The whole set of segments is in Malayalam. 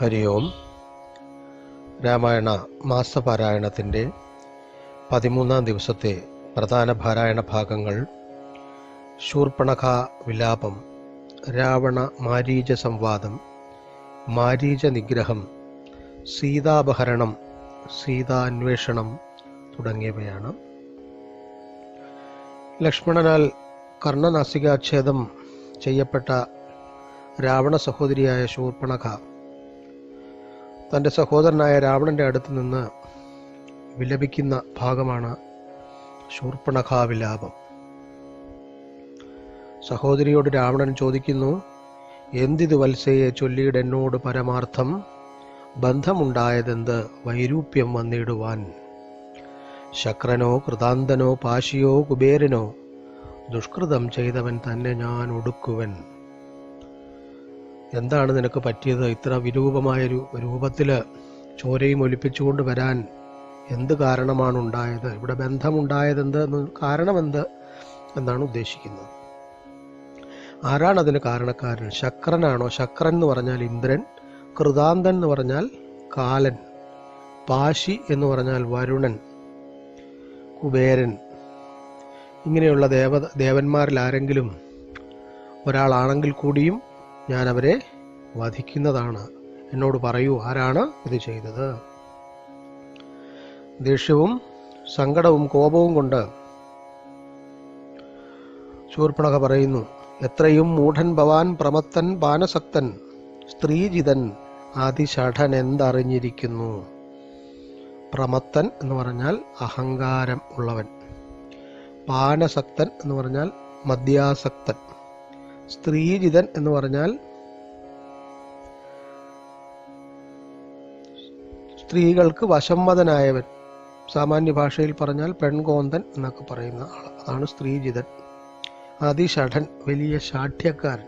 ഹരി ഓം. രാമായണ മാസപാരായണത്തിന്റെ പതിമൂന്നാം ദിവസത്തെ പ്രധാന പാരായണ ഭാഗങ്ങൾ. ശൂർപ്പണഖ വിലാപം രാവണ മാരീച സംവാദം മാരീച നിഗ്രഹം സീതാപഹരണം സീതാന്വേഷണം തുടങ്ങിയവയാണ്. ലക്ഷ്മണനാൽ കർണനാസികാച്ഛേദം ചെയ്യപ്പെട്ട രാവണ സഹോദരിയായ ശൂർപ്പണഖ തന്റെ സഹോദരനായ രാവണന്റെ അടുത്ത് നിന്ന് വിലപിക്കുന്ന ഭാഗമാണ് ശൂർപ്പണഖാവിലാപം. സഹോദരിയോട് രാവണൻ ചോദിക്കുന്നു എന്തിതു വത്സയെ ചൊല്ലിയിട് എന്നോട് പരമാർത്ഥം? ബന്ധമുണ്ടായതെന്ത് വൈരൂപ്യം വന്നിടുവാൻ? ശക്രനോ കൃതാന്തനോ പാശിയോ കുബേരനോ ദുഷ്കൃതം ചെയ്തവൻ തന്നെ ഞാൻ ഒടുക്കുവൻ. എന്താണ് നിനക്ക് പറ്റിയത്? ഇത്ര വിരൂപമായൊരു രൂപത്തിൽ ചോരയും ഒലിപ്പിച്ചുകൊണ്ട് വരാൻ എന്ത് കാരണമാണ് ഉണ്ടായത് ഇവിടെ ബന്ധമുണ്ടായതെന്ത് കാരണമെന്ത് എന്നാണ് ഉദ്ദേശിക്കുന്നത്. ആരാണ് അതിന് കാരണക്കാരൻ? ശക്രനാണോ? ശക്രൻ എന്ന് പറഞ്ഞാൽ ഇന്ദ്രൻ കൃതാന്തൻ എന്ന് പറഞ്ഞാൽ കാലൻ പാശി എന്ന് പറഞ്ഞാൽ വരുണൻ കുബേരൻ. ഇങ്ങനെയുള്ള ദേവ ദേവന്മാരിൽ ആരെങ്കിലും ഒരാളാണെങ്കിൽ കൂടിയും ഞാൻ അവരെ വധിക്കുന്നതാണ്. എന്നോട് പറയൂ ആരാണ് ഇത് ചെയ്തത്? ദേഷ്യവും സങ്കടവും കോപവും കൊണ്ട് ശൂർപ്പണക പറയുന്നു എത്രയും മൂഢൻ ഭവാൻ പ്രമത്തൻ പാനസക്തൻ സ്ത്രീജിതൻ അതിശഠൻ എന്തറിഞ്ഞിരിക്കുന്നു? പ്രമത്തൻ എന്ന് പറഞ്ഞാൽ അഹങ്കാരം ഉള്ളവൻ. പാനസക്തൻ എന്ന് പറഞ്ഞാൽ മദ്യാസക്തൻ. സ്ത്രീജിതൻ എന്ന് പറഞ്ഞാൽ സ്ത്രീകൾക്ക് വശംവദനായവൻ സാമാന്യ ഭാഷയിൽ പറഞ്ഞാൽ പെൺകോന്തൻ എന്നൊക്കെ പറയുന്ന ആൾ അതാണ് സ്ത്രീജിതൻ. അതിഷഠൻ വലിയ ശാഠ്യക്കാരൻ.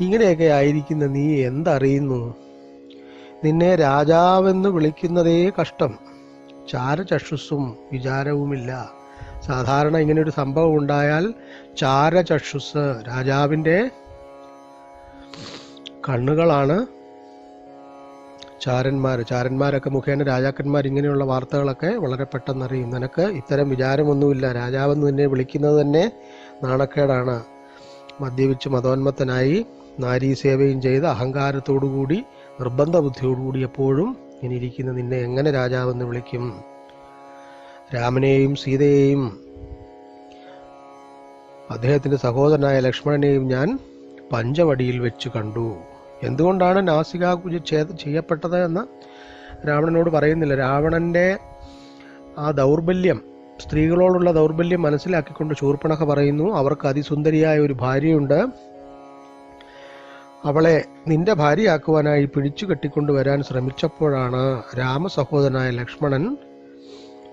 ഇങ്ങനെയൊക്കെ ആയിരിക്കുന്ന നീ എന്തറിയുന്നു? നിന്നെ രാജാവെന്ന് വിളിക്കുന്നതേ കഷ്ടം. ചാരചക്ഷുസ്സും വിചാരവുമില്ല. സാധാരണ ഇങ്ങനെ ഒരു സംഭവം ഉണ്ടായാൽ ചാരചക്ഷുസ് രാജാവിന്റെ കണ്ണുകളാണ് ചാരന്മാർ ചാരന്മാരൊക്കെ മുഖേന രാജാക്കന്മാർ ഇങ്ങനെയുള്ള വാർത്തകളൊക്കെ വളരെ പെട്ടെന്ന് അറിയും. നിനക്ക് ഇത്തരം വിചാരമൊന്നുമില്ല. രാജാവെന്ന് നിന്നെ വിളിക്കുന്നത് തന്നെ നാണക്കേടാണ്. മദ്യപിച്ച് മതോന്മത്തനായി നാരീ സേവയും ചെയ്ത് അഹങ്കാരത്തോടുകൂടി നിർബന്ധ ബുദ്ധിയോടുകൂടി എപ്പോഴും ഇനി ഇരിക്കുന്ന നിന്നെ എങ്ങനെ രാജാവെന്ന് വിളിക്കും? രാമനെയും സീതയെയും അദ്ദേഹത്തിന്റെ സഹോദരനായ ലക്ഷ്മണനെയും ഞാൻ പഞ്ചവടിയിൽ വെച്ച് കണ്ടു. എന്തുകൊണ്ടാണ് നാസിക നാസികാകുജ ചെയ്യപ്പെട്ടത് എന്ന് രാവണനോട് പറയുന്നില്ല. രാവണന്റെ ആ ദൗർബല്യം സ്ത്രീകളോടുള്ള ദൗർബല്യം മനസ്സിലാക്കിക്കൊണ്ട് ശൂർപ്പണഖ പറയുന്നു അവർക്ക് അതിസുന്ദരിയായ ഒരു ഭാര്യയുണ്ട്. അവളെ നിന്റെ ഭാര്യയാക്കുവാനായി പിടിച്ചു കെട്ടിക്കൊണ്ടുവരാൻ ശ്രമിച്ചപ്പോഴാണ് രാമസഹോദരനായ ലക്ഷ്മണൻ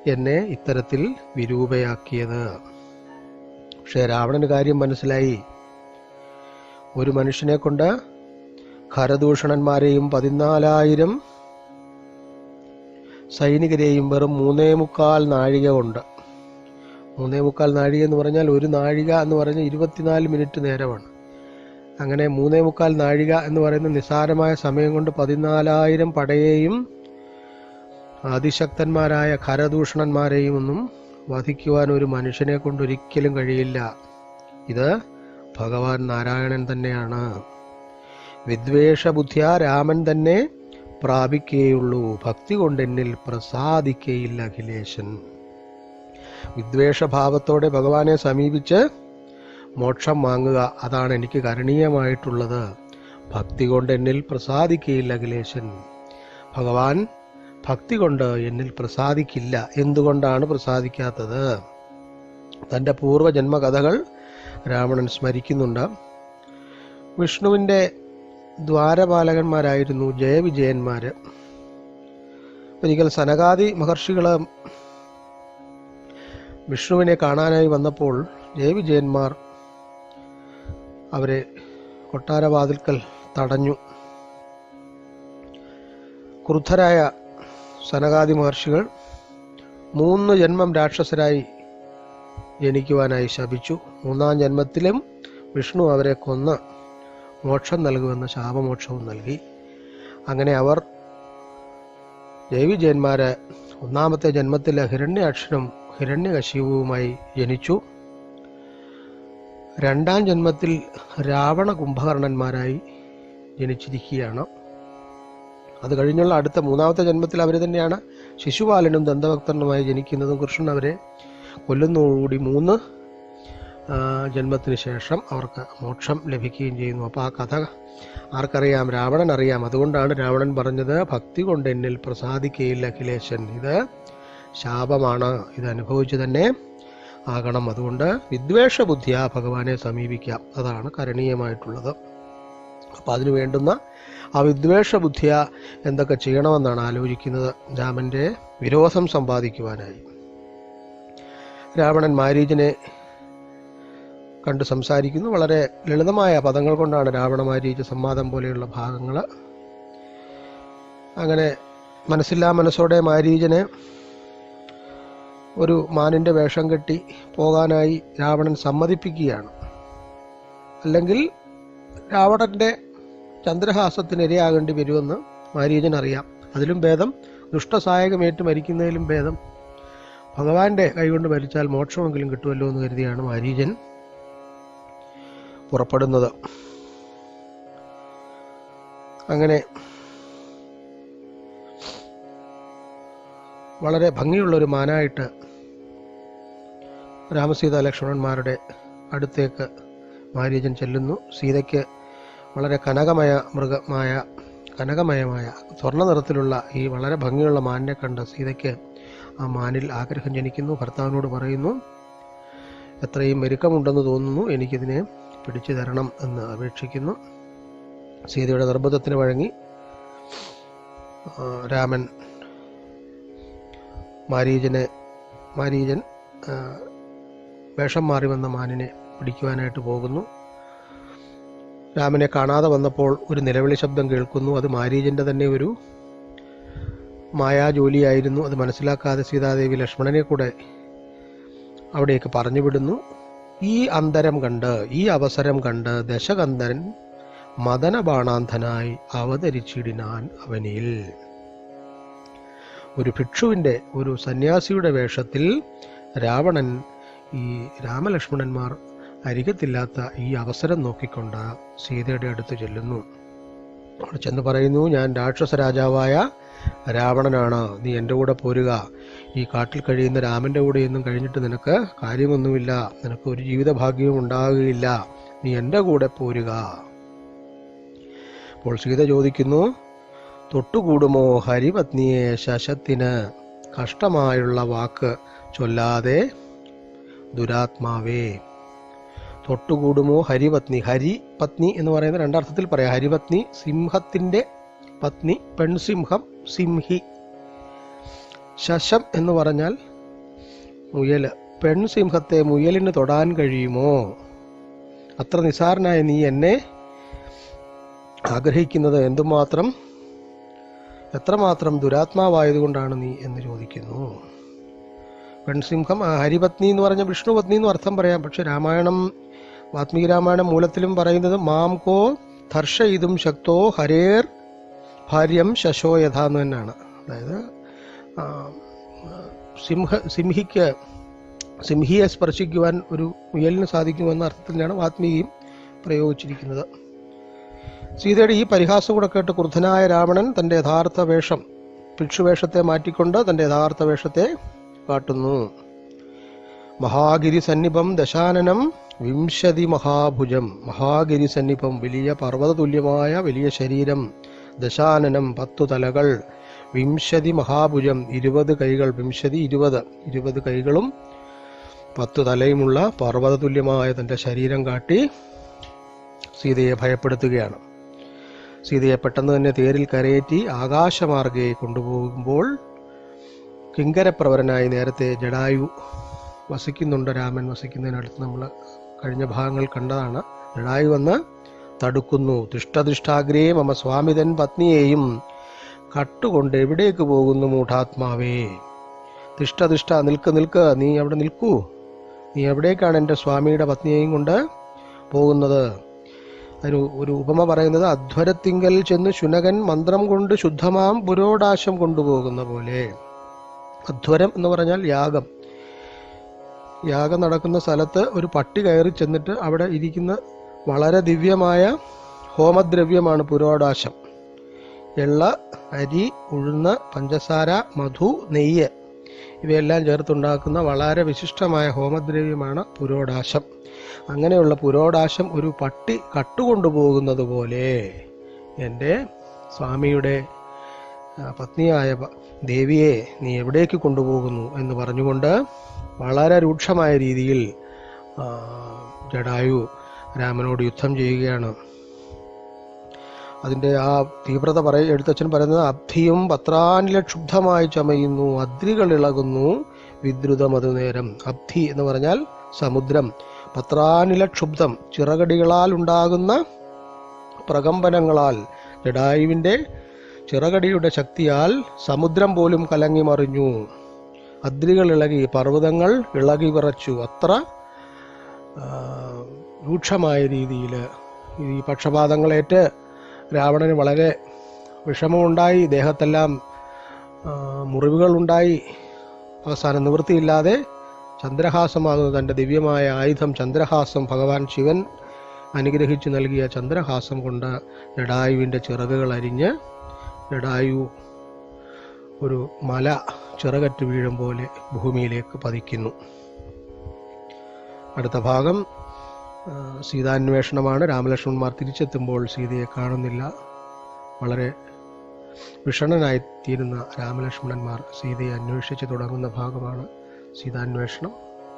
എന്നെ ഇത്തരത്തിൽ വിരൂപയാക്കിയത്. പക്ഷേ രാവണന് കാര്യം മനസ്സിലായി. ഒരു മനുഷ്യനെ കൊണ്ട് ഖരദൂഷണന്മാരെയും പതിനാലായിരം സൈനികരെയും വെറും മൂന്നേ മുക്കാൽ നാഴിക കൊണ്ട്. മൂന്നേ മുക്കാൽ നാഴിക എന്ന് പറഞ്ഞാൽ ഒരു നാഴിക എന്ന് പറഞ്ഞാൽ ഇരുപത്തിനാല് മിനിറ്റ് നേരമാണ്. അങ്ങനെ മൂന്നേ മുക്കാൽ നാഴിക എന്ന് പറയുന്ന നിസ്സാരമായ സമയം കൊണ്ട് പതിനാലായിരം പടയെയും അതിശക്തന്മാരായ ഖരദൂഷണന്മാരെയും ഒന്നും വധിക്കുവാൻ ഒരു മനുഷ്യനെ കൊണ്ട് ഒരിക്കലും കഴിയില്ല. ഇത് ഭഗവാൻ നാരായണൻ തന്നെയാണ്. വിദ്വേഷബുദ്ധിയ രാമൻ തന്നെ പ്രാപിക്കുകയുള്ളൂ ഭക്തി കൊണ്ടെന്നിൽ പ്രസാദിക്കയില്ല അഖിലേശൻ. വിദ്വേഷഭാവത്തോടെ ഭഗവാനെ സമീപിച്ച് മോക്ഷം വാങ്ങുക അതാണ് എനിക്ക് കരണീയമായിട്ടുള്ളത്. ഭക്തി കൊണ്ട് എന്നിൽ പ്രസാദിക്കയില്ല അഖിലേശൻ. ഭഗവാൻ ഭക്തി കൊണ്ട് എന്നിൽ പ്രസാദിക്കില്ല. എന്തുകൊണ്ടാണ് പ്രസാദിക്കാത്തത്? തന്റെ പൂർവജന്മകഥകൾ രാവണൻ സ്മരിക്കുന്നുണ്ട്. വിഷ്ണുവിന്റെ ദ്വാരപാലകന്മാരായിരുന്നു ജയവിജയന്മാർ ഒരിക്കൽ സനകാദി മഹർഷികൾ വിഷ്ണുവിനെ കാണാനായി വന്നപ്പോൾ ജയവിജയന്മാർ അവരെ കൊട്ടാരവാതിൽക്കൽ തടഞ്ഞു. ക്രുദ്ധരായ സനകാദി മഹർഷികൾ മൂന്ന് ജന്മം രാക്ഷസരായി ജനിക്കുവാനായി ശപിച്ചു. മൂന്നാം ജന്മത്തിലും വിഷ്ണു അവരെ കൊന്ന് മോക്ഷം നൽകുമെന്ന ശാപമോക്ഷവും നൽകി. അങ്ങനെ അവർ ദേവിജയന്മാരെ ഒന്നാമത്തെ ജന്മത്തിൽ ഹിരണ്യാക്ഷനും ഹിരണ്യകശിപുവുമായി ജനിച്ചു. രണ്ടാം ജന്മത്തിൽ രാവണ കുംഭകർണന്മാരായി ജനിച്ചിരിക്കുകയാണ്. അത് കഴിഞ്ഞുള്ള അടുത്ത മൂന്നാമത്തെ ജന്മത്തിൽ അവർ തന്നെയാണ്. ശിശുപാലനും ദന്തഭക്തനുമായി ജനിക്കുന്നതും കൃഷ്ണൻ അവരെ കൊല്ലുന്നതോടുകൂടി മൂന്ന് ജന്മത്തിന് ശേഷം അവർക്ക് മോക്ഷം ലഭിക്കുകയും ചെയ്യുന്നു. അപ്പോൾ ആ കഥ ആർക്കറിയാം? രാവണൻ അറിയാം. അതുകൊണ്ടാണ് രാവണൻ പറഞ്ഞത് ഭക്തി കൊണ്ട് എന്നിൽ പ്രസാദിക്കുകയില്ല അഖിലേശൻ. ഇത് ശാപമാണ്. ഇത് അനുഭവിച്ചു തന്നെ ആകണം. അതുകൊണ്ട് വിദ്വേഷ ബുദ്ധിയാ ഭഗവാനെ സമീപിക്കാം. അതാണ് കരണീയമായിട്ടുള്ളത്. അപ്പം അതിനു വേണ്ടുന്ന ആ വിദ്വേഷ ബുദ്ധിയ എന്തൊക്കെ ചെയ്യണമെന്നാണ് ആലോചിക്കുന്നത് രാമന്റെ വിരോധം സമ്പാദിക്കുവാനായി. രാവണൻ മാരീചനെ കണ്ട് സംസാരിക്കുന്നു. വളരെ ലളിതമായ പദങ്ങൾ കൊണ്ടാണ് രാവണ മാരീച സംവാദം പോലെയുള്ള ഭാഗങ്ങൾ അങ്ങനെ മനസ്സില്ലാ മനസ്സോടെ മാരീചനെ ഒരു മാനിന്റെ വേഷം കെട്ടി പോകാനായി രാവണൻ സമ്മതിപ്പിക്കുകയാണ്. അല്ലെങ്കിൽ രാവണന്റെ ചന്ദ്രഹാസത്തിന് ഇരയാകേണ്ടി വരുമെന്ന് മാരീചൻ അറിയാം അതിലും ഭേദം ദുഷ്ടസായകമേറ്റ് മരിക്കുന്നതിലും ഭേദം. ഭഗവാന്റെ കൈകൊണ്ട് മരിച്ചാൽ മോക്ഷമെങ്കിലും കിട്ടുമല്ലോ എന്ന് കരുതിയാണ് മാരീചൻ പുറപ്പെടുന്നത്. അങ്ങനെ വളരെ ഭംഗിയുള്ളൊരു മാനായിട്ട് രാമസീത ലക്ഷ്മണന്മാരുടെ അടുത്തേക്ക് മാര്യജൻ ചെല്ലുന്നു. സീതയ്ക്ക് വളരെ കനകമയ മൃഗമായ കനകമയമായ സ്വർണ നിറത്തിലുള്ള ഈ വളരെ ഭംഗിയുള്ള മാനിനെ കണ്ട് സീതയ്ക്ക് ആ മാനിൽ ആഗ്രഹം ജനിക്കുന്നു. ഭർത്താവിനോട് പറയുന്നു എത്രയും മെരുക്കമുണ്ടെന്ന് തോന്നുന്നു എനിക്കിതിനെ പിടിച്ചു തരണം എന്ന് അപേക്ഷിക്കുന്നു. സീതയുടെ നിർബന്ധത്തിന് വഴങ്ങി രാമൻ മാരീജനെ മാരീജൻ വേഷം മാറി വന്ന മാനിനെ പിടിക്കുവാനായിട്ട് പോകുന്നു. രാമനെ കാണാതെ വന്നപ്പോൾ ഒരു നിലവിളി ശബ്ദം കേൾക്കുന്നു. അത് മാരീജന്റെ തന്നെ ഒരു മായാജോലിയായിരുന്നു. അത് മനസ്സിലാക്കാതെ സീതാദേവി ലക്ഷ്മണനെ കൂടെ അവിടേക്ക് പറഞ്ഞു വിടുന്നു. ഈ അന്തരം കണ്ട് ഈ അവസരം കണ്ട് ദശകന്ധരൻ മദനബാണാന്ധനായി അവതരിച്ചിടിനാൻ അവനിൽ. ഒരു ഭിക്ഷുവിന്റെ ഒരു സന്യാസിയുടെ വേഷത്തിൽ രാവണൻ ഈ രാമലക്ഷ്മണന്മാർ അരികത്തില്ലാത്ത ഈ അവസരം നോക്കിക്കൊണ്ട് സീതയുടെ അടുത്ത് ചെല്ലുന്നു. അവിടെ ചെന്ന് പറയുന്നു ഞാൻ രാക്ഷസ രാജാവായ രാവണനാണ്. നീ എന്റെ കൂടെ പോരുക. ഈ കാട്ടിൽ കഴിയുന്ന രാമന്റെ കൂടെയൊന്നും കഴിഞ്ഞിട്ട് നിനക്ക് കാര്യമൊന്നുമില്ല. നിനക്ക് ഒരു ജീവിത ഭാഗ്യവും ഉണ്ടാകുകയില്ല. നീ എന്റെ കൂടെ പോരുക. അപ്പോൾ സീത ചോദിക്കുന്നു തൊട്ടുകൂടുമോ ഹരിപത്നിയെ ശശത്തിന്? കഷ്ടമായുള്ള വാക്ക് ചൊല്ലാതെ ദുരാത്മാവേ. തൊട്ടുകൂടുമോ ഹരിപത്നി? ഹരി പത്നി എന്ന് പറയുന്ന രണ്ടർത്ഥത്തിൽ പറയാം. ഹരിപത്നി സിംഹത്തിന്റെ പത്നി പെൺസിംഹം സിംഹി. ശശം എന്ന് പറഞ്ഞാൽ മുയൽ പെൺസിംഹത്തെ മുയലിന് തൊടാൻ കഴിയുമോ? അത്ര നിസാരനായ നീ എന്നെ ആഗ്രഹിക്കുന്നത് എന്തുമാത്രം? എത്രമാത്രം ദുരാത്മാവായതുകൊണ്ടാണ് നീ എന്ന് ചോദിക്കുന്നു. പെൺസിംഹം ഹരിപത്നി എന്ന് പറഞ്ഞ വിഷ്ണുപത്നി എന്ന് അർത്ഥം പറയാം. പക്ഷെ രാമായണം വാത്മീകി രാമായണം മൂലത്തിലും പറയുന്നത് മാം കോ ധർഷയിതും ശക്തോ ഹരേർ ഭാര്യം ശശോ യഥ എന്ന് തന്നെയാണ്. അതായത് സിംഹ സിംഹിക്ക് സിംഹിയെ സ്പർശിക്കുവാൻ ഒരു മുയലിന് സാധിക്കുമെന്ന അർത്ഥത്തിലാണ് വാത്മീകിയും പ്രയോഗിച്ചിരിക്കുന്നത്. സീതയുടെ ഈ പരിഹാസം കൂടെ കേട്ട് ക്രുദ്ധനായ രാവണൻ തന്റെ യഥാർത്ഥ വേഷം ഭിക്ഷുവേഷത്തെ മാറ്റിക്കൊണ്ട് തന്റെ യഥാർത്ഥ വേഷത്തെ കാട്ടുന്നു. മഹാഗിരി സന്നിപം ദശാനനം വിംശതി മഹാഭുജം. മഹാഗിരി സന്നിപം വലിയ പർവത തുല്യമായ വലിയ ശരീരം ദശാനനം പത്തു തലകൾ. വിംശതി മഹാഭുജം ഇരുപത് കൈകൾ വിംശതി ഇരുപത് ഇരുപത് കൈകളും പത്തു തലയുമുള്ള പർവത തുല്യമായ തന്റെ ശരീരം കാട്ടി സീതയെ ഭയപ്പെടുത്തുകയാണ്. സീതയെ പെട്ടെന്ന് തന്നെ തേരിൽ കരയേറ്റി ആകാശമാർഗയെ കൊണ്ടുപോകുമ്പോൾ കിങ്കരപ്രവരനായി നേരത്തെ ജഡായു വസിക്കുന്നുണ്ട്. രാമൻ വസിക്കുന്നതിനടുത്ത് നമ്മൾ കഴിഞ്ഞ ഭാഗങ്ങൾ കണ്ടതാണ്. ജഡായു വന്ന് തടുക്കുന്നു. തിഷ്ടതിഷ്ടാഗ്രേ മമ സ്വാമിതൻ പത്നിയെയും കട്ടുകൊണ്ട് എവിടേക്ക് പോകുന്നു മൂഢാത്മാവേ? തിഷ്ടതിഷ്ട നിൽക്ക് നിൽക്ക് നീ അവിടെ നിൽക്കൂ. നീ എവിടേക്കാണ് എന്റെ സ്വാമിയുടെ പത്നിയെയും കൊണ്ട് പോകുന്നത്? അതിന് ഒരു ഉപമ പറയുന്നത് അധ്വരത്തിങ്കൽ ചെന്ന് ശുനകൻ മന്ത്രം കൊണ്ട് ശുദ്ധമാം പുരോടാശം കൊണ്ടുപോകുന്ന പോലെ. അധ്വരം എന്ന് പറഞ്ഞാൽ യാഗം. യാഗം നടക്കുന്ന സ്ഥലത്ത് ഒരു പട്ടി കയറി ചെന്നിട്ട് അവിടെ ഇരിക്കുന്ന വളരെ ദിവ്യമായ ഹോമദ്രവ്യമാണ് പുരോടാശം. എള്ള അരി ഉഴുന്ന് പഞ്ചസാര മധു നെയ്യ് ഇവയെല്ലാം ചേർത്തുണ്ടാക്കുന്ന വളരെ വിശിഷ്ടമായ ഹോമദ്രവ്യമാണ് പുരോടാശം. അങ്ങനെയുള്ള പുരോടാശം ഒരു പട്ടി കട്ടുകൊണ്ടുപോകുന്നത് പോലെ എന്റെ സ്വാമിയുടെ പത്നിയായ ദേവിയെ നീ എവിടേക്ക് കൊണ്ടുപോകുന്നു എന്ന് പറഞ്ഞുകൊണ്ട് വളരെ രൂക്ഷമായ രീതിയിൽ ജഡായു രാമനോട് യുദ്ധം ചെയ്യുകയാണ്. അതിന്റെ ആ തീവ്രത പറയ എഴുത്തച്ഛൻ പറയുന്നത് അബ്ധിയും പത്രാനില ക്ഷുബ്ധമായി ചമയുന്നു അദ്രികൾ ഇളകുന്നു വിദ്രുതം അത് നേരം. അബ്ധി എന്ന് പറഞ്ഞാൽ സമുദ്രം. പത്രാനില ക്ഷുബ്ധം ചിറകടികളാൽ ഉണ്ടാകുന്ന പ്രകമ്പനങ്ങളാൽ ജഡായുവിന്റെ ചിറകടിയുടെ ശക്തിയാൽ സമുദ്രം പോലും കലങ്ങി മറിഞ്ഞു. അദ്രികൾ ഇളകി പർവതങ്ങൾ ഇളകി വിറച്ചു. അത്ര രൂക്ഷമായ രീതിയിൽ ഈ പക്ഷപാതങ്ങളേറ്റ് രാവണന് വളരെ വിഷമമുണ്ടായി ദേഹത്തെല്ലാം മുറിവുകൾ ഉണ്ടായി അവസാന നിവൃത്തിയില്ലാതെ ചന്ദ്രഹാസമാകുന്ന. തന്റെ ദിവ്യമായ ആയുധം ചന്ദ്രഹാസം ഭഗവാൻ ശിവൻ അനുഗ്രഹിച്ചു നൽകിയ ചന്ദ്രഹാസം കൊണ്ട് ജഡായുവിന്റെ ചിറകുകൾ അരിഞ്ഞ് ജഡായു ഒരു മല ചിറകറ്റ് വീഴും പോലെ ഭൂമിയിലേക്ക് പതിക്കുന്നു. അടുത്ത ഭാഗം. സീതാന്വേഷണമാണ്. രാമലക്ഷ്മണന്മാർ തിരിച്ചെത്തുമ്പോൾ സീതയെ കാണുന്നില്ല. വളരെ വിഷണനായിത്തീരുന്ന രാമലക്ഷ്മണന്മാർ സീതയെ അന്വേഷിച്ച് തുടങ്ങുന്ന ഭാഗമാണ് സീതാന്വേഷണം.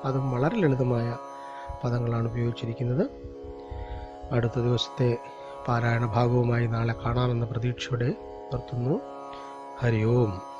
അതും വളരെ ലളിതമായ പദങ്ങളാണ് ഉപയോഗിച്ചിരിക്കുന്നത്. അടുത്ത ദിവസത്തെ പാരായണ ഭാഗവുമായി നാളെ കാണാമെന്ന പ്രതീക്ഷയോടെ നിർത്തുന്നു. ഹരി ഓം